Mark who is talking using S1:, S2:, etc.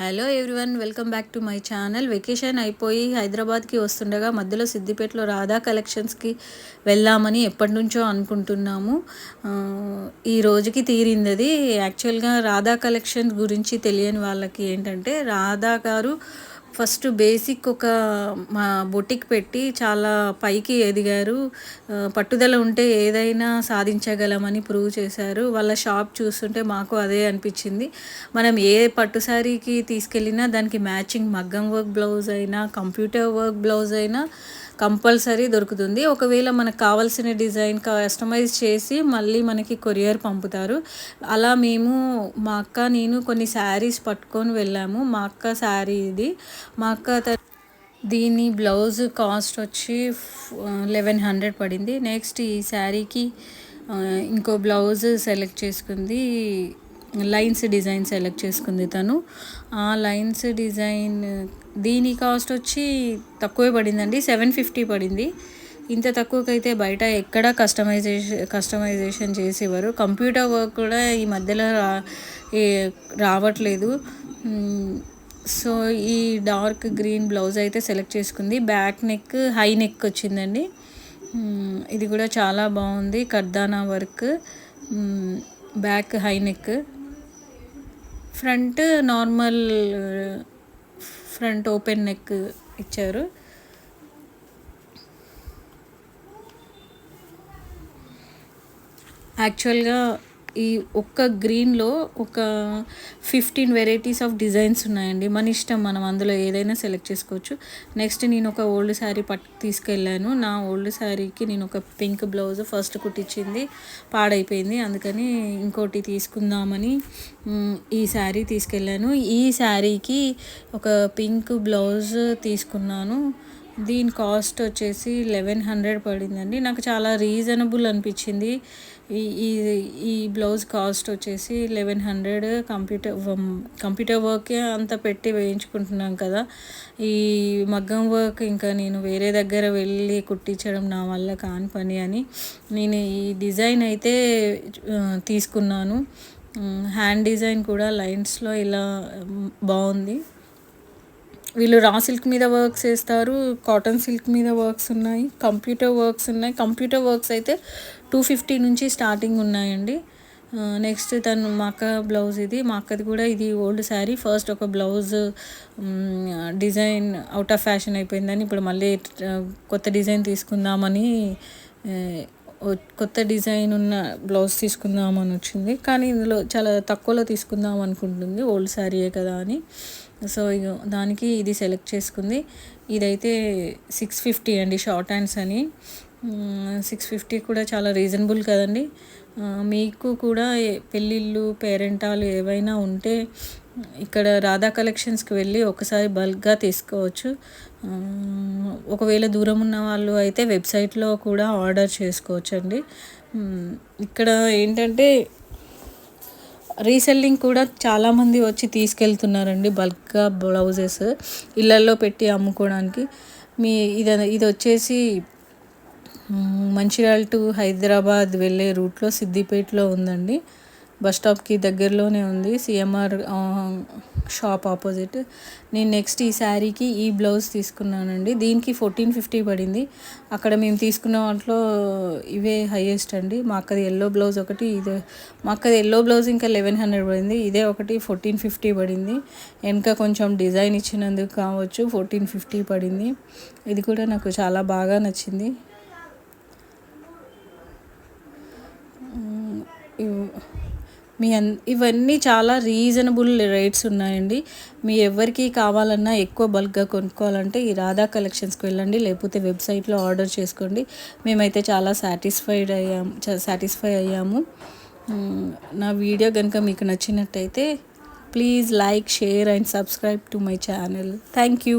S1: Hello everyone welcome back to my channel. Vacation అయిపోయి హైదరాబాద్కి వస్తుండగా మధ్యలో సిద్దిపేటలో రాధా కలెక్షన్స్కి వెళ్దామని ఎప్పటి నుంచో అనుకుంటున్నాము ఈ రోజుకి తీరింది అది యాక్చువల్గా రాధా కలెక్షన్స్ గురించి తెలియని వాళ్ళకి ఏంటంటే రాధా గారు ఫస్ట్ బేసిక్ ఒక మా బొటిక్ పెట్టి చాలా పైకి ఎదిగారు. పట్టుదల ఉంటే ఏదైనా సాధించగలమని ప్రూవ్ చేశారు. వాళ్ళ షాప్ చూస్తుంటే మాకు అదే అనిపించింది. మనం ఏ పట్టు శారీకి తీసుకెళ్ళినా దానికి మ్యాచింగ్ మగ్గం వర్క్ బ్లౌజ్ అయినా కంప్యూటర్ వర్క్ బ్లౌజ్ అయినా కంపల్సరీ దొరుకుతుంది. ఒకవేళ మనకు కావాల్సిన డిజైన్ కస్టమైజ్ చేసి మళ్ళీ మనకి కొరియర్ పంపుతారు. అలా మేము మా అక్క నేను కొన్ని శారీస్ పట్టుకొని వెళ్ళాము. మా అక్క శారీ ఇది. మా అక్క దీని బ్లౌజ్ కాస్ట్ వచ్చి లెవెన్ హండ్రెడ్ పడింది. నెక్స్ట్ ఈ శారీకి ఇంకో బ్లౌజ్ సెలెక్ట్ చేసుకుంది. లైన్స్ డిజైన్ సెలెక్ట్ చేసుకుంది తను. ఆ లైన్స్ డిజైన్ దీని కాస్ట్ వచ్చి తక్కువే పడిందండి. సెవెన్ ఫిఫ్టీ పడింది. ఇంత తక్కువకైతే బయట ఎక్కడ కస్టమైజేషన్ కస్టమైజేషన్ చేసేవారు. కంప్యూటర్ వర్క్ కూడా ఈ మధ్యలో రా రావట్లేదు. సో ఈ డార్క్ గ్రీన్ బ్లౌజ్ అయితే సెలెక్ట్ చేసుకుంది. బ్యాక్ నెక్ హై నెక్ వచ్చిందండి. ఇది కూడా చాలా బాగుంది. కర్దానా work back high neck. Front normal front open neck ఇచ్చారు. యాక్చువల్గా ఈ ఒక్క గ్రీన్లో ఒక ఫిఫ్టీన్ వెరైటీస్ ఆఫ్ డిజైన్స్ ఉన్నాయండి. మన ఇష్టం మనం అందులో ఏదైనా సెలెక్ట్ చేసుకోవచ్చు. నెక్స్ట్ నేను ఒక ఓల్డ్ శారీ పట్ తీసుకెళ్ళాను. నా ఓల్డ్ శారీకి నేను ఒక పింక్ బ్లౌజ్ ఫస్ట్ కుట్టించింది. పాడైపోయింది. అందుకని ఇంకోటి తీసుకుందామని ఈ శారీ తీసుకెళ్ళాను. ఈ శారీకి ఒక పింక్ బ్లౌజ్ తీసుకున్నాను. దీని కాస్ట్ వచ్చేసి లెవెన్ హండ్రెడ్ పడిందండి. నాకు చాలా రీజనబుల్ అనిపించింది. ఈ ఈ ఈ బ్లౌజ్ కాస్ట్ వచ్చేసి లెవెన్ హండ్రెడ్ కంప్యూటర్ కంప్యూటర్ వర్కే అంత పెట్టి వేయించుకుంటున్నాం కదా. ఈ మగ్గం వర్క్ ఇంకా నేను వేరే దగ్గర వెళ్ళి కుట్టించడం నా వల్ల కాని పని అని నేను ఈ డిజైన్ అయితే తీసుకున్నాను. హ్యాండ్ డిజైన్ కూడా లైన్స్లో ఇలా బాగుంది. వీళ్ళు రా సిల్క్ మీద వర్క్స్ వేస్తారు కాటన్ సిల్క్ మీద వర్క్స్ ఉన్నాయి కంప్యూటర్ వర్క్స్ ఉన్నాయి. కంప్యూటర్ వర్క్స్ అయితే టూ ఫిఫ్టీ నుంచి స్టార్టింగ్ ఉన్నాయండి. నెక్స్ట్ తను మా అక్క బ్లౌజ్ ఇది మా అక్కది కూడా ఇది ఓల్డ్ శారీ. ఫస్ట్ ఒక blouse design out of fashion అయిపోయిందని ఇప్పుడు మళ్ళీ కొత్త డిజైన్ తీసుకుందామని కొత్త డిజైన్ ఉన్న బ్లౌజ్ తీసుకుందామని వచ్చింది. కానీ ఇందులో చాలా తక్కువలో తీసుకుందాం అనుకుంటుంది ఓల్డ్ శారీయే కదా అని. సో ఇక దానికి ఇది సెలెక్ట్ చేసుకుంది. ఇదైతే సిక్స్ ఫిఫ్టీ అండి షార్ట్ హ్యాండ్స్ అని. సిక్స్ ఫిఫ్టీ కూడా చాలా రీజనబుల్ కదండి. మీకు కూడా పెళ్ళిళ్ళు పేరెంటాలు ఏవైనా ఉంటే ఇక్కడ రాధా కలెక్షన్స్కి వెళ్ళి ఒకసారి బల్క్గా తీసుకోవచ్చు. ఒకవేళ దూరం ఉన్న వాళ్ళు అయితే వెబ్సైట్లో కూడా ఆర్డర్ చేసుకోవచ్చండి. ఇక్కడ ఏంటంటే రీసెల్లింగ్ కూడా చాలామంది వచ్చి తీసుకెళ్తున్నారండి బల్క్గా బ్లౌజెస్ ఇళ్ళల్లో పెట్టి అమ్ముకోవడానికి మీ ఇది ఇది వచ్చేసి మంచిర్యాల టు హైదరాబాద్ వెళ్ళే రూట్లో సిద్దిపేటలో ఉందండి. బస్ స్టాప్కి దగ్గరలోనే ఉంది సిఎంఆర్ షాప్ ఆపోజిట్. నేను నెక్స్ట్ ఈ శారీకి ఈ బ్లౌజ్ తీసుకున్నానండి. దీనికి ఫోర్టీన్ ఫిఫ్టీ పడింది. అక్కడ మేము తీసుకున్న వాటిలో ఇవే హైయెస్ట్ అండి. మా అక్కది ఎల్లో బ్లౌజ్ ఒకటి ఇదే. మా అక్కది ఎల్లో బ్లౌజ్ ఇంకా లెవెన్ హండ్రెడ్ పడింది. ఇదే ఒకటి ఫోర్టీన్ ఫిఫ్టీ పడింది. వెనక కొంచెం డిజైన్ ఇచ్చినందుకు కావచ్చు ఫోర్టీన్ ఫిఫ్టీ పడింది. ఇది కూడా నాకు చాలా బాగా నచ్చింది. మీ అన్ ఇవన్నీ చాలా రీజనబుల్ రేట్స్ ఉన్నాయండి. మీ ఎవరికి కావాలన్నా ఎక్కువ బల్క్గా కొనుక్కోవాలంటే ఈ రాధా కలెక్షన్స్కి వెళ్ళండి లేకపోతే వెబ్సైట్లో ఆర్డర్ చేసుకోండి. మేమైతే చాలా సాటిస్ఫైడ్ అయ్యాము సాటిస్ఫై అయ్యాము. నా వీడియో కనుక మీకు నచ్చినట్టయితే please like share and subscribe to my channel thank you